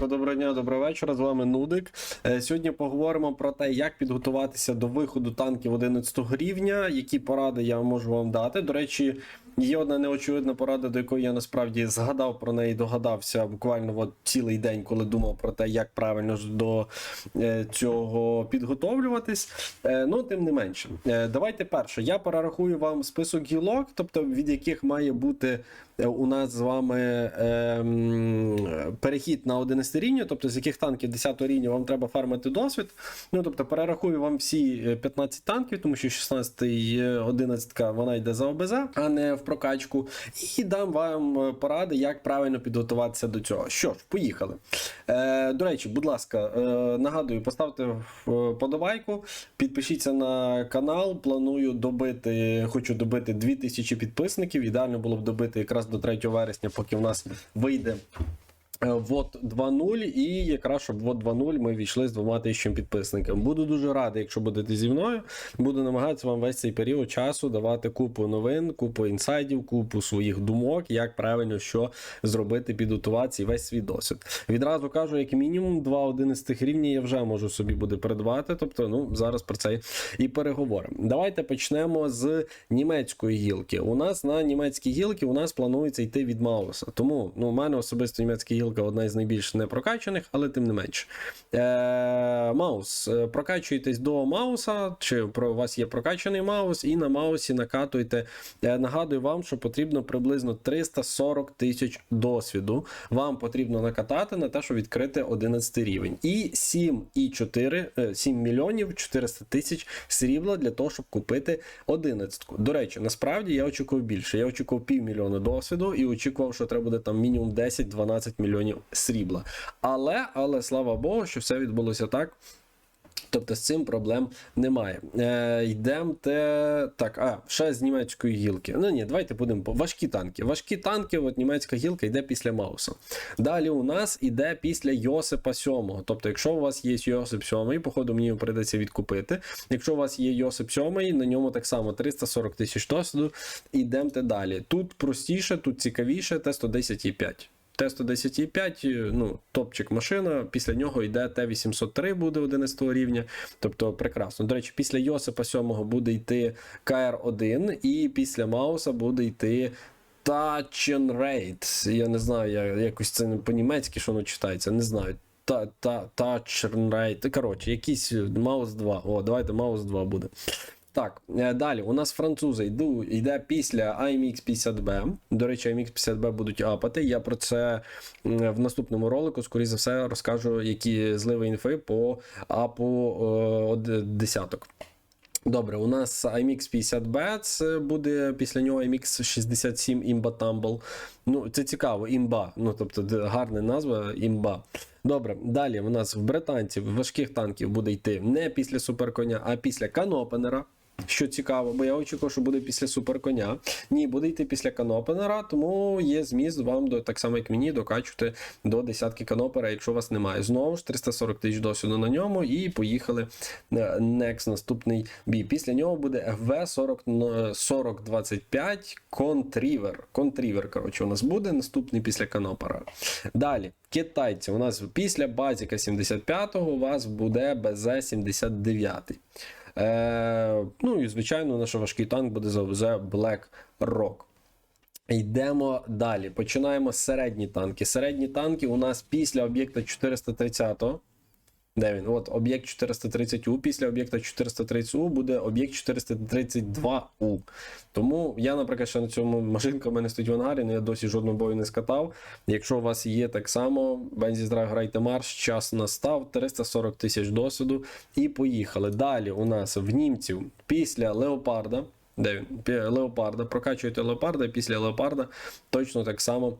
ранку, доброго дня, доброго вечора. З вами Нудик. Е, Сьогодні поговоримо про те, як підготуватися до виходу танків 11 рівня, які поради я можу вам дати. До речі, є одна неочевидна порада, до якої я насправді згадав про неї, догадався буквально от цілий день, коли думав про те, як правильно до е, цього підготовлюватись. Е, Ну, тим не менше, Е, давайте перше. Я перерахую вам список гілок, тобто від яких має бути у нас з вами ем, перехід на 11 рівня, тобто з яких танків 10 рівня вам треба фармити досвід. Ну, тобто перерахую вам всі е, 15 танків, тому що 16 і 11 вона йде за ОБЗ, а не в прокачку. І дам вам е, поради, як правильно підготуватися до цього. Що ж, поїхали. Е, до речі, будь ласка, е, нагадую, поставте подобайку, підпишіться на канал. Планую добити, хочу добити 2000 підписників. Ідеально було б добити якраз до 3 вересня, поки в нас вийде. Е, Вот 2.0 і якраз щоб вот 2.0 ми війшли з двома тисячами підписниками. Буду дуже радий, якщо будете зі мною. Буду намагатися вам весь цей період часу давати купу новин, купу інсайдів, купу своїх думок, як правильно що зробити, підготуватися і весь свій досвід. Відразу кажу, як мінімум 2 11 рівні я вже можу собі буде придбати. Тобто, ну зараз про це і переговоримо. Давайте почнемо з німецької гілки. У нас на німецькій гілки у нас планується йти від Мауса. Тому ну, у мене особисто німецька гілка одна із найбільш непрокачаних, але тим не менше. Е, Маус. Е, Прокачуєтесь до Мауса, чи про у вас є прокачаний Маус, і на Маусі накатуєте. Е, Нагадую вам, що потрібно приблизно 340 тисяч досвіду. Вам потрібно накатати на те, щоб відкрити 11 рівень. І 7,4, е, 7 мільйонів 400 тисяч срібла для того, щоб купити 11. До речі, насправді я очікував більше. Я очікував півмільйона досвіду і очікував, що треба буде там мінімум 10-12 мільйонів срібла. Але, але слава Богу, що все відбулося так. Тобто з цим проблем немає. Е, Йдемо так, а ще з німецької гілки. Ну ні, давайте будемо важкі танки. Важкі танки, от німецька гілка йде після Мауса. Далі у нас йде після Йосипа 7. Тобто, якщо у вас є Йосип 7, походу мені його прийдеться відкупити. Якщо у вас є Йосип 7, на ньому так само 340 тисяч досвіду. Йдемо далі. Тут простіше, тут цікавіше, Т-110,5. Т-110,5, ну, топчик машина, після нього йде Т-803 буде 11 рівня. Тобто прекрасно. До речі, після Йосипа 7 буде йти КР-1, і після Мауса буде йти Rate. Я не знаю, я якось це по-німецьки, що воно читається, не знаю. Та, та, Rate. Коротше, якийсь Маус 2. О, давайте Маус 2 буде. Так, е, далі у нас французи йду, йде після IMX 50B. До речі, IMX 50B будуть апати. Я про це в наступному ролику, скоріше за все, розкажу, які зливи інфи по апу е, десяток. Добре, у нас IMX 50B, це буде після нього IMX 67 Imba Tumble. Ну, це цікаво, імба. Ну, тобто, гарна назва імба. Добре, далі у нас в британців важких танків буде йти не після суперконя, а після канопенера. Що цікаво, бо я очікував, що буде після суперконя. Ні, буде йти після канопенера, тому є зміст вам до так само, як мені, докачувати до десятки канопера, якщо у вас немає. Знову ж 340 тисяч досвіду на ньому, і поїхали на next, наступний бій. Після нього буде FV 4025 Contriver. Contriver, коротше, у нас буде наступний після канопера. Далі, китайці. У нас після базіка 75-го у вас буде БЗ 79. Е, ну і звичайно, наш важкий танк буде за ОВЗ Black Rock. Йдемо далі. Починаємо з середні танки. Середні танки у нас після об'єкта 430. Де він? От об'єкт 430У. Після об'єкта 430У буде об'єкт 432У. Тому я, наприклад, ще на цьому машинка в мене стоїть в ангарі, але я досі жодного бою не скатав. Якщо у вас є так само, Бензіздраг грайте марш, час настав, 340 тисяч досвіду. І поїхали. Далі у нас в німців після Леопарда. Де він? Леопарда. Прокачуєте Леопарда, і після Леопарда точно так само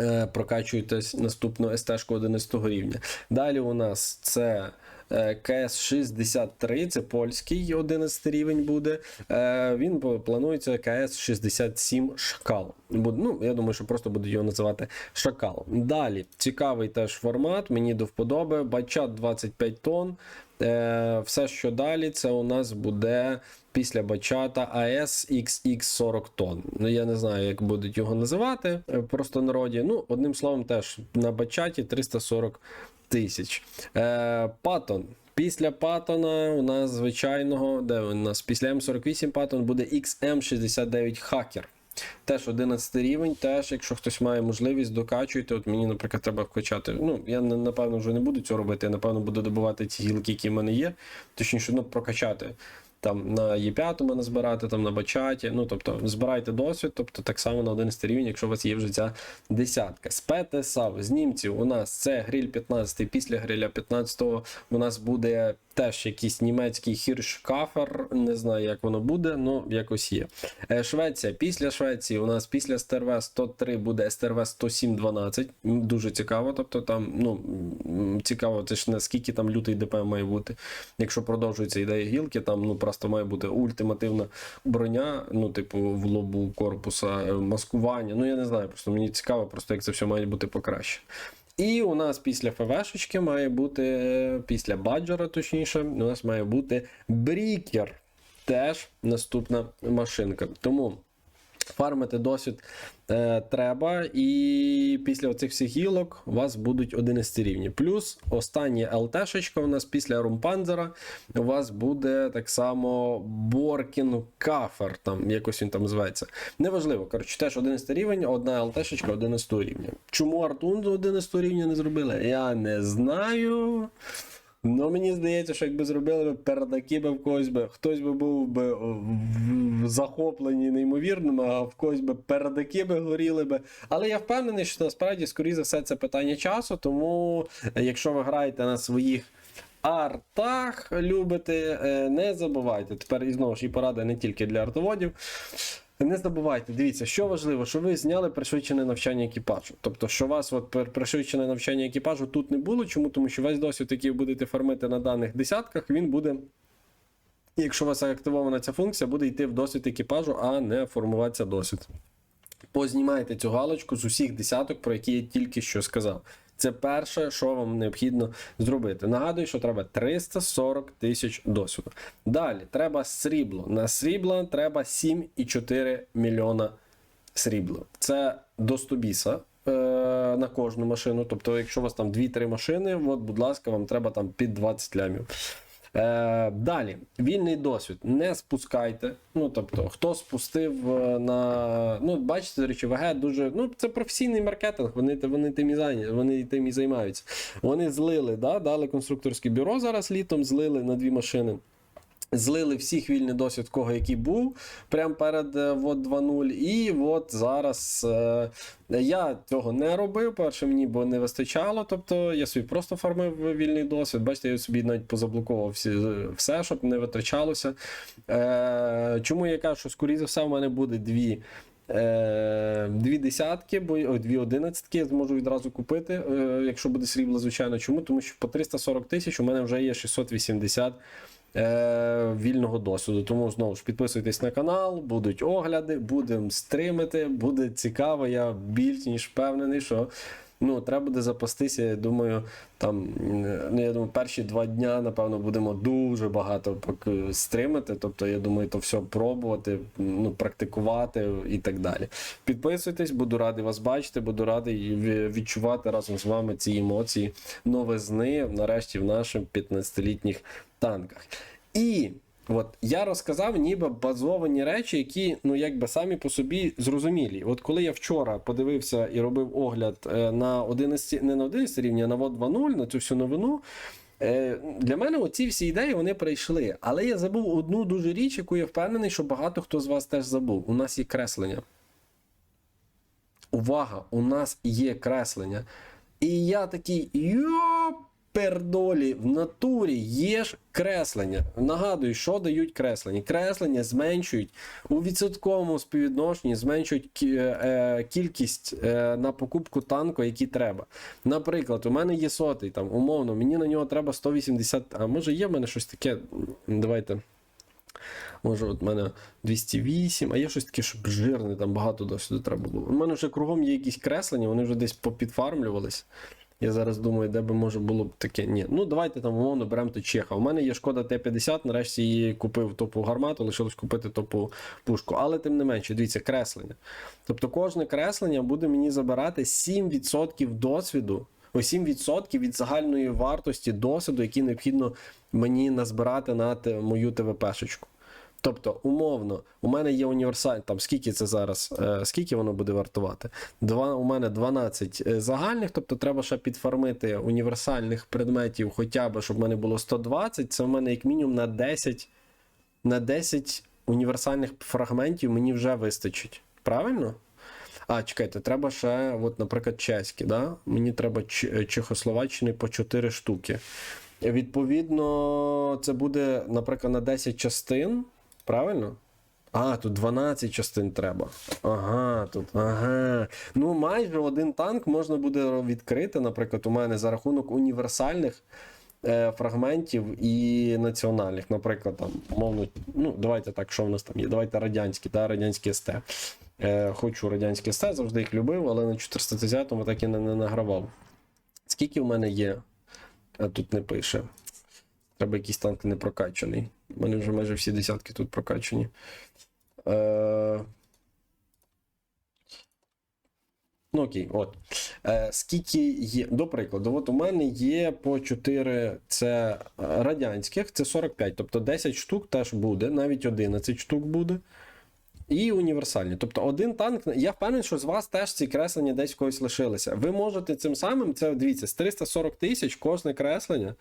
е, прокачуєте наступну СТ-шку 11 рівня. Далі у нас це. е, КС-63, це польський 11 рівень буде. Е, Він планується КС-67 Шакал. Ну, я думаю, що просто буду його називати Шакал. Далі цікавий теж формат, мені до вподоби. Бачат 25 тонн. Е, Все, що далі, це у нас буде після бачата АС XX 40 тонн. Ну я не знаю, як будуть його називати. е, Просто народі. Ну, одним словом, теж на бачаті 340 тисяч. Е, Паттон. Після Паттона у нас звичайного, де у нас після М48 Паттон буде XM69 Hacker. Теж 11 рівень, теж, якщо хтось має можливість, докачуйте. От мені, наприклад, треба вкачати. Ну, я напевно вже не буду цього робити. Я напевно буду добувати ті гілки, які в мене є. Точніше, ну, прокачати. Там на Є5 назбирати, там на бачаті. Ну, тобто, збирайте досвід, тобто так само на 11 рівень, якщо у вас є вже ця десятка. З ПТСАВ, з німців у нас це гриль 15, після гриля 15 у нас буде теж якийсь німецький хіршкафер, не знаю, як воно буде, але якось є. Е, Швеція. Після Швеції у нас після СТРВ 103 буде СТРВ 10712. М, Дуже цікаво. Тобто там, ну цікаво, це ж наскільки там лютий ДПМ має бути. Якщо продовжується ідея гілки, там ну просто має бути ультимативна броня, ну, типу, в лобу корпуса, е, маскування. Ну я не знаю, просто мені цікаво, просто як це все має бути покраще. І у нас після ФВшечки має бути, після баджера, точніше, у нас має бути брікер. Теж наступна машинка. Тому фармити досвід е, треба, і після оцих всіх гілок у вас будуть 11 рівні. Плюс остання ЛТшечка у нас після Румпанзера у вас буде так само Боркін Кафер, там якось він там зветься. Неважливо, коротше, теж 11 рівень, одна ЛТшечка 11 рівня. Чому Артун з 11 рівня не зробили? Я не знаю. Ну, мені здається, що якби зробили би передаки би в когось би, хтось би був би в- захоплений неймовірним, а в когось би передаки би горіли би. Але я впевнений, що насправді, скоріше за все, це питання часу. Тому, е, якщо ви граєте на своїх артах, любите, е, не забувайте. Тепер і знову ж і порада не тільки для артоводів. Не забувайте, дивіться, що важливо, що ви зняли пришвидшене навчання екіпажу. Тобто, що у вас от пришвидшене навчання екіпажу тут не було. Чому? Тому що весь досвід, який ви будете фармити на даних десятках, він буде. Якщо у вас активована ця функція, буде йти в досвід екіпажу, а не формуватися досвід. Познімайте цю галочку з усіх десяток, про які я тільки що сказав. Це перше, що вам необхідно зробити. Нагадую, що треба 340 тисяч досвіду. Далі треба срібло. На срібло треба 7,4 мільйона срібла. Це до 100 біса е, на кожну машину. Тобто, якщо у вас там 2-3 машини, от, будь ласка, вам треба там під 20 лямів. Е, далі, вільний досвід. Не спускайте. Ну, тобто, хто спустив е, на. Ну, бачите, речі, ВГ дуже. Ну, це професійний маркетинг, вони, вони тим і зайняті, вони тим і займаються. Вони злили, да, дали конструкторське бюро зараз літом, злили на дві машини. Злили всіх вільний досвід, кого який був, прямо перед е, вот 2.0. І от зараз е, я цього не робив. Перше мені бо не вистачало. Тобто я собі просто фармив вільний досвід. Бачите, я собі навіть позаблоковував всі, все, щоб не витрачалося. Е, чому я кажу, що скоріше за все в мене буде дві. Е, дві десятки, бо дві одинадцятки я зможу відразу купити, е, якщо буде срібло, звичайно. Чому? Тому що по 340 тисяч у мене вже є 680 е, вільного досвіду. Тому знову ж підписуйтесь на канал, будуть огляди, будемо стримити, буде цікаво. Я більш ніж впевнений, що ну, треба буде запастися. Я думаю, там ну, я думаю, перші два дня, напевно, будемо дуже багато стримати. Тобто, я думаю, то все пробувати, ну, практикувати і так далі. Підписуйтесь, буду радий вас бачити, буду радий відчувати разом з вами ці емоції новизни, нарешті, в наших 15-літніх танках. І от я розказав ніби базовані речі, які ну якби самі по собі зрозумілі. От коли я вчора подивився і робив огляд е, на 11, не на 11 рівні, а на ВОД 2.0, на цю всю новину. е, Для мене оці всі ідеї вони прийшли. Але я забув одну дуже річ, яку я впевнений, що багато хто з вас теж забув. У нас є креслення. Увага! У нас є креслення. І я такий йоп. Пердолі в натурі є ж креслення. Нагадую, що дають креслення. Креслення зменшують у відсотковому співвідношенні, зменшують е, кількість е, на покупку танку, які треба. Наприклад, у мене є сотий, там, умовно, мені на нього треба 180. А може є в мене щось таке? Давайте. Може, от в мене 208, а є щось таке, щоб жирне, там багато досвіду треба було. У мене вже кругом є якісь креслення, вони вже десь попідфармлювались. Я зараз думаю, де би може було б таке. Ні, ну давайте там умовно беремо то Чеха. У мене є шкода Т-50, нарешті її купив топу гармату, лишилось купити топу пушку. Але тим не менше, дивіться, креслення. Тобто кожне креслення буде мені забирати 7% досвіду. Ось 7% від загальної вартості досвіду, який необхідно мені назбирати на те- мою ТВПшечку. Тобто, умовно, у мене є універсаль, там скільки це зараз, е, скільки воно буде вартувати? Два, у мене 12 е, загальних, тобто треба ще підфармити універсальних предметів, хоча б, щоб в мене було 120, це в мене як мінімум на 10, на 10 універсальних фрагментів мені вже вистачить. Правильно? А, чекайте, треба ще, от, наприклад, чеські, да? Мені треба е, Чехословаччини по 4 штуки. Відповідно, це буде, наприклад, на 10 частин. Правильно? А, тут 12 частин треба. Ага, тут, ага. Ну, майже один танк можна буде відкрити, наприклад, у мене за рахунок універсальних е, фрагментів і національних. Наприклад, там, умовно, ну, давайте так, що в нас там є? Давайте радянські, та, радянські СТ. Е, хочу радянські СТ, завжди їх любив, але на 430-му так і не, не награвав. Скільки в мене є? А тут не пише. Треба якийсь танк не прокачаний. У мене вже майже всі десятки тут прокачані. Е... Ну окей, от. Е, скільки є. До прикладу, от у мене є по 4 це радянських, це 45. Тобто 10 штук теж буде, навіть 11 штук буде. І універсальні. Тобто один танк. Я впевнений, що з вас теж ці креслення десь в когось лишилися. Ви можете цим самим, це дивіться, з 340 тисяч кожне креслення.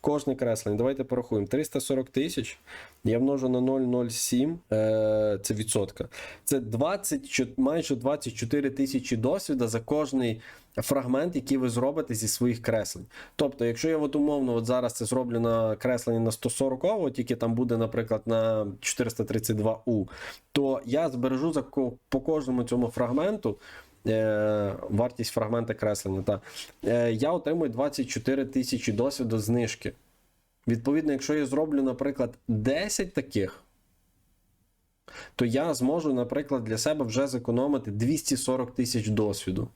Кожне креслення. Давайте порахуємо. 340 тисяч. Я множу на 0,07. Е, це відсотка. Це 20, майже 24 тисячі досвіда за кожний фрагмент, який ви зробите зі своїх креслень. Тобто, якщо я от умовно от зараз це зроблю на кресленні на 140, тільки там буде, наприклад, на 432У, то я збережу за по кожному цьому фрагменту. Е, вартість фрагмента креслення. Та, е, я отримую 24 тисячі досвіду знижки. Відповідно, якщо я зроблю, наприклад, 10 таких, то я зможу, наприклад, для себе вже зекономити 240 тисяч досвіду.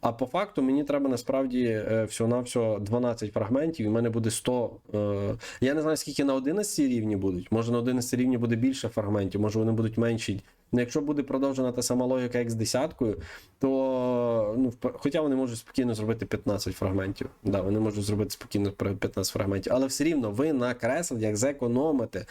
А по факту мені треба насправді е, всього-навсього 12 фрагментів, і в мене буде 100. Е... Я не знаю, скільки на 11 рівні будуть. Може на 11 рівні буде більше фрагментів, може вони будуть менші. Ну, якщо буде продовжена та сама логіка, як з десяткою, то ну, хоча вони можуть спокійно зробити 15 фрагментів. Да, вони можуть зробити спокійно про 15 фрагментів, але все рівно ви на кресленнях зекономите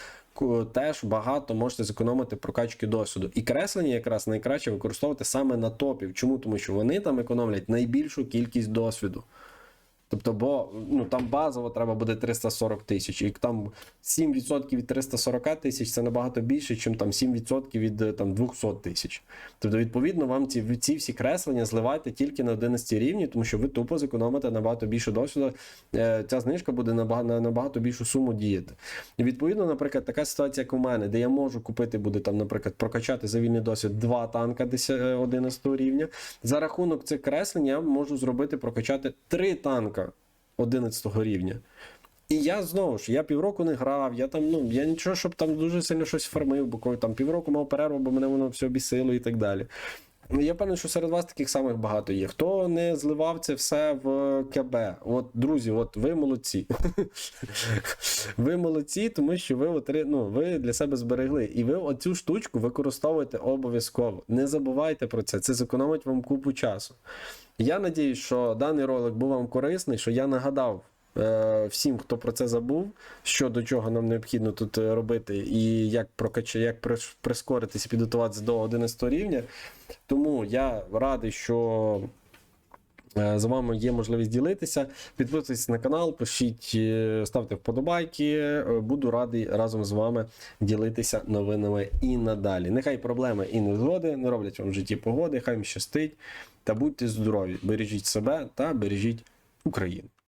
теж багато можете зекономити прокачки досвіду. І креслення якраз найкраще використовувати саме на топів. Чому? Тому що вони там економлять найбільшу кількість досвіду. Тобто, бо ну там базово треба буде 340 тисяч, і там 7% від 340 тисяч це набагато більше, ніж там 7% від е, там 200 тисяч. Тобто, відповідно, вам ці, ці всі креслення зливайте тільки на 11 рівні, тому що ви тупо зекономите набагато більше досвіду. Е, Ця знижка буде на набагато більшу суму діяти. І відповідно, наприклад, така ситуація, як у мене, де я можу купити, буде там, наприклад, прокачати за вільний досвід два танка 10 е, 11 рівня. За рахунок цих креслень я можу зробити прокачати три танка 11 рівня. І я знову ж, я півроку не грав, я там, ну, я нічого, щоб там дуже сильно щось фармив, бо коли там півроку мав перерву, бо мене воно все обісило і так далі. Ну, Я певний, що серед вас таких самих багато є. Хто не зливав це все в КБ? От, друзі, от ви молодці. ви молодці, тому що ви, отри... ну, ви для себе зберегли. І ви оцю штучку використовуєте обов'язково. Не забувайте про це, це зекономить вам купу часу. Я надіюсь, що даний ролик був вам корисний, що я нагадав всім, хто про це забув, що до чого нам необхідно тут е, робити, і як прокачати, як прискоритися, підготуватися до 11 рівня. Тому я радий, що. е, З вами є можливість ділитися. Підписуйтесь на канал, пишіть, е, ставте вподобайки. Е, Буду радий разом з вами ділитися новинами і надалі. Нехай проблеми і незгоди не роблять вам в житті погоди, хай їм щастить. Та будьте здорові, бережіть себе та бережіть Україну.